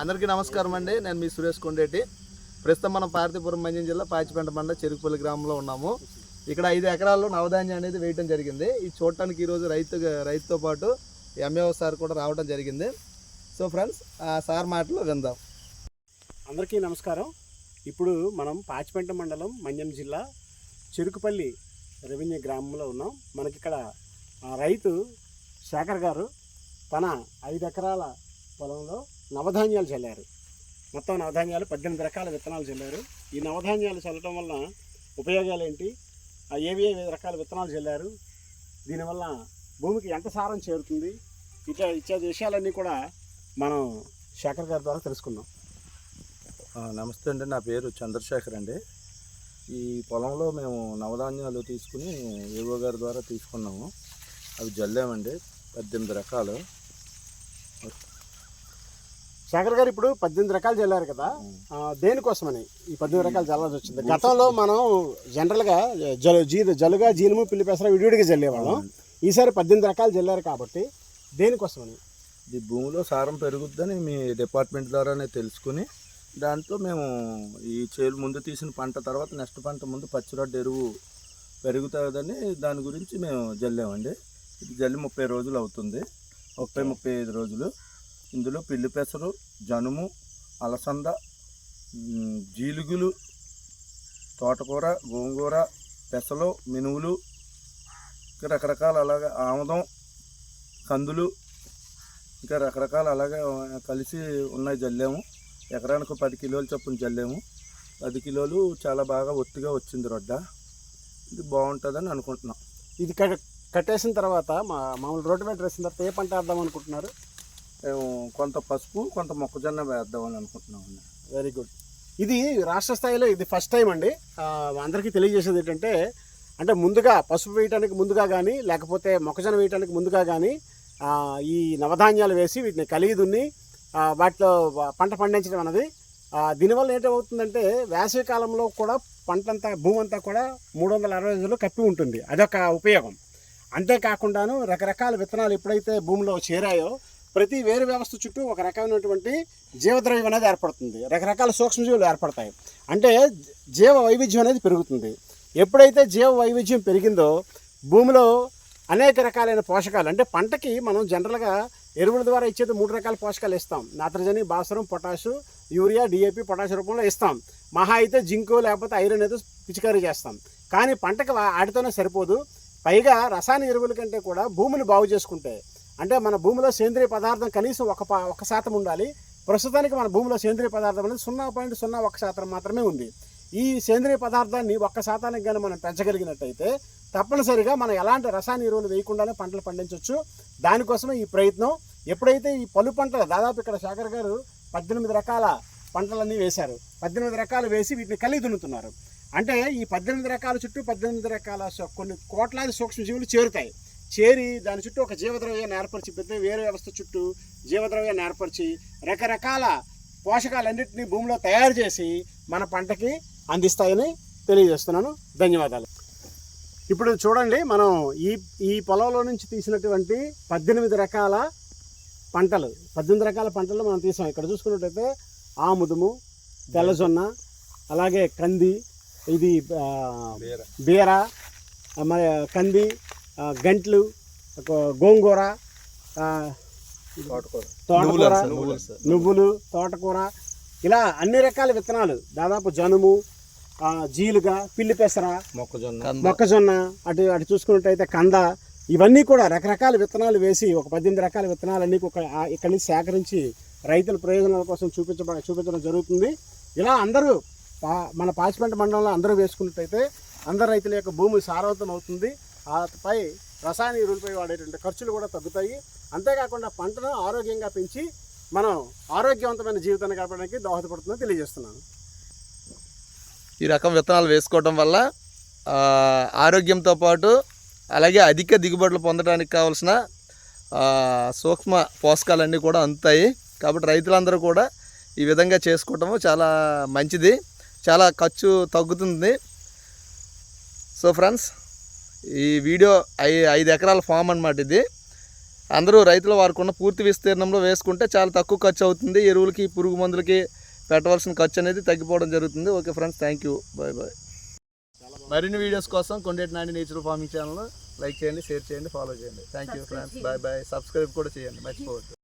అందరికీ నమస్కారం అండి. నేను మీ సురేష్ కొండేటి. ప్రస్తుతం మనం పార్తీపురం మంజం జిల్లా పాచిపెంట మండ చెరుకుపల్లి గ్రామంలో ఉన్నాము. ఇక్కడ ఐదు ఎకరాల్లో నవధాన్యం అనేది వేయటం జరిగింది. ఇది చూడటానికి ఈరోజు రైతు రైతుతో పాటు ఎంఏఓ సార్ కూడా రావడం జరిగింది. సో ఫ్రెండ్స్ ఆ సార్ మాటలు విందాం. అందరికీ నమస్కారం. ఇప్పుడు మనం పాచిపెంట మండలం మంజం జిల్లా చెరుకుపల్లి రెవెన్యూ గ్రామంలో ఉన్నాం. మనకి ఇక్కడ రైతు శేఖర్ గారు తన ఐదు ఎకరాల పొలంలో నవధాన్యాలు చల్లారు. మొత్తం నవధాన్యాలు పద్దెనిమిది రకాల విత్తనాలు చల్లారు. ఈ నవధాన్యాలు చల్లడం వల్ల ఉపయోగాలు ఏంటి ఏవి ఏవి రకాల విత్తనాలు చల్లారు? దీనివల్ల భూమికి ఎంత సారం చేరుతుంది? ఇట్లా ఇత్యాది విషయాలన్నీ కూడా మనం శేఖర్ గారి ద్వారా తెలుసుకుందాం. నమస్తే అండి. నా పేరు చంద్రశేఖర్ అండి. ఈ పొలంలో మేము నవధాన్యాలు తీసుకుని ఏవో గారి ద్వారా తీసుకున్నాము. అవి జల్లామండి. పద్దెనిమిది రకాలు. శేఖర్ గారు ఇప్పుడు పద్దెనిమిది రకాలు చల్లారు కదా. దేనికోసమని? ఈ పద్దెనిమిది రకాలు చల్లాల్సి వచ్చింది. గతంలో మనం జనరల్గా జలు జీ జలుగా జీలుము పిల్లి పెసర విడివిడిగా చల్లేవాళ్ళం. ఈసారి పద్దెనిమిది రకాలు చల్లారు కాబట్టి దేనికోసమని? ఇది భూమిలో సారం పెరుగుద్దని మీ డిపార్ట్మెంట్ ద్వారానే తెలుసుకుని దాంతో మేము ఈ చేలు ముందు తీసిన పంట తర్వాత నెక్స్ట్ పంట ముందు పచ్చిరొడ్డు ఎరువు పెరుగుతుందని దాని గురించి మేము జల్లామండి. ఇది జల్లి ముప్పై రోజులు అవుతుంది. ముప్పై ముప్పై ఐదు రోజులు. ఇందులో పిల్లి పెసరు జనుము అలసంద జీలుగులు తోటకూర గోంగూర పెసలు మినువులు ఇంకా రకరకాల అలాగే ఆముదం కందులు ఇంకా రకరకాల అలాగే కలిసి ఉన్నాయి జల్లేము. ఎకరానికి పది కిలోలు చొప్పున జల్లేము. పది కిలోలు చాలా బాగా ఒత్తిగా వచ్చింది రొడ్డ. ఇది బాగుంటుందని అనుకుంటున్నాం. ఇది కట్ కట్టేసిన తర్వాత మా మామూలు రోడ్డు మీద వేసిన తర్వాత ఏ పంట వేద్దాం అనుకుంటున్నారు? మేము కొంత పసుపు కొంత మొక్కజొన్న వేద్దామని అనుకుంటున్నాం అండి. వెరీ గుడ్ ఇది రాష్ట్ర స్థాయిలో ఇది ఫస్ట్ టైం అండి. అందరికీ తెలియజేసేది ఏంటంటే అంటే ముందుగా పసుపు వేయటానికి ముందుగా కానీ లేకపోతే మొక్కజొన్న వేయటానికి ముందుగా కానీ ఈ నవధాన్యాలు వేసి వీటిని కలిగి దున్ని వాటిలో పంట పండించడం అన్నది. దీనివల్ల ఏంటవుతుందంటే వేసవి కాలంలో కూడా పంట అంతా భూమి అంతా కూడా మూడు వందల అరవై రోజుల్లో కప్పి ఉంటుంది. అదొక ఉపయోగం. అంతేకాకుండాను రకరకాల విత్తనాలు ఎప్పుడైతే భూమిలో చేరాయో ప్రతి వేరు వ్యవస్థ చుట్టూ ఒక రకమైనటువంటి జీవద్రవ్యం అనేది ఏర్పడుతుంది. రకరకాల సూక్ష్మజీవులు ఏర్పడతాయి. అంటే జీవ వైవిధ్యం అనేది పెరుగుతుంది. ఎప్పుడైతే జీవ వైవిధ్యం పెరిగిందో భూమిలో అనేక రకాలైన పోషకాలు అంటే పంటకి మనం జనరల్గా ఎరువుల ద్వారా ఇచ్చేది మూడు రకాల పోషకాలు ఇస్తాం. నత్రజని భాస్వరం పొటాషు యూరియా డిఏపి పొటాష్ రూపంలో ఇస్తాం. మహా అయితే జింకు లేకపోతే ఐరన్ అయితే పిచికారీ చేస్తాం. కానీ పంటకి వాటితోనే సరిపోదు. పైగా రసాయన ఎరువుల కంటే కూడా భూమిని బాగు చేసుకుంటే అంటే మన భూమిలో సేంద్రియ పదార్థం కనీసం ఒక ప- ఒక శాతం ఉండాలి. ప్రస్తుతానికి మన భూమిలో సేంద్రియ పదార్థం అనేది సున్నా పాయింట్ సున్నా ఒక శాతం మాత్రమే ఉంది. ఈ సేంద్రియ పదార్థాన్ని ఒక్క శాతానికి కానీ మనం పెంచగలిగినట్టయితే తప్పనిసరిగా మనం ఎలాంటి రసాయన ఎరువులు వేయకుండానే పంటలు పండించవచ్చు దానికోసమే ఈ ప్రయత్నం. ఎప్పుడైతే ఈ పలు పంటలు దాదాపు ఇక్కడ శేఖర్ గారు పద్దెనిమిది రకాల పంటలన్నీ వేశారు. పద్దెనిమిది రకాలు వేసి వీటిని కలిగి దున్నుతున్నారు. అంటే ఈ పద్దెనిమిది రకాల చుట్టూ పద్దెనిమిది రకాల కొన్ని కోట్లాది సూక్ష్మజీవులు చేరుతాయి. చేరి దాని చుట్టూ ఒక జీవద్రవ్యాన్ని ఏర్పరిచి పెద్ద వేరే వ్యవస్థ చుట్టూ జీవద్రవ్యాన్ని ఏర్పరిచి రకరకాల పోషకాలన్నింటినీ భూమిలో తయారు చేసి మన పంటకి అందిస్తాయని తెలియజేస్తున్నాను. ధన్యవాదాలు. ఇప్పుడు చూడండి మనం ఈ ఈ పొలంలో నుంచి తీసినటువంటి పద్దెనిమిది రకాల పంటలు పద్దెనిమిది రకాల పంటలు మనం తీసాం. ఇక్కడ చూసుకున్నట్టయితే ఆముదము తెల్లజొన్న అలాగే కంది ఇది బీర. మరి కంది గంట్లు ఒక గోంగూర తోటకూర. నువ్వులు తోటకూర ఇలా అన్ని రకాల విత్తనాలు. దాదాపు జనుము ఆ, జీలుగా పిల్లి పెసర మొక్కజొన్న. మొక్కజొన్న అటు అటు చూసుకున్నట్టయితే కంద. ఇవన్నీ కూడా రకరకాల విత్తనాలు వేసి ఒక పద్దెనిమిది రకాల విత్తనాలన్నీ ఒక ఇక్కడి నుంచి సేకరించి రైతుల ప్రయోజనాల కోసం చూపించబ చూపించడం జరుగుతుంది. ఇలా అందరూ పా- మన పాచిపెంట మండలంలో అందరూ వేసుకున్నట్టయితే అందరు రైతుల యొక్క భూమి సారవంతం అవుతుంది. ఆపై రసాయన ఎరువులపై వాడేటువంటి ఖర్చులు కూడా తగ్గుతాయి. అంతేకాకుండా పంటను ఆరోగ్యంగా పెంచి మనం ఆరోగ్యవంతమైన జీవితాన్ని గడపడానికి దోహదపడుతుందని తెలియజేస్తున్నాను. ఈ రకం విత్తనాలు వేసుకోవడం వల్ల ఆరోగ్యంతో పాటు అలాగే అధిక దిగుబడులు పొందడానికి కావాల్సిన సూక్ష్మ పోషకాలన్నీ కూడా అందుతాయి. కాబట్టి రైతులందరూ కూడా ఈ విధంగా చేసుకోవటం చాలా మంచిది. చాలా ఖర్చు తగ్గుతుంది. సో ఫ్రెండ్స్ ఈ వీడియో ఐ ఐదు ఎకరాల ఫామ్ అన్నమాట ఇది. అందరూ రైతులు వారికి ఉన్న పూర్తి విస్తీర్ణంలో వేసుకుంటే చాలా తక్కువ ఖర్చు అవుతుంది. ఎరువులకి పురుగు మందులకి పెట్టవలసిన ఖర్చు అనేది తగ్గిపోవడం జరుగుతుంది. Okay friends thank you. Bye bye. మరిన్ని వీడియోస్ కోసం Kondeti Nani natural farming channel like చేయండి షేర్ చేయండి ఫాలో చేయండి. Thank you friends. Bye bye. Subscribe కూడా చేయండి. మర్చిపోవద్దు.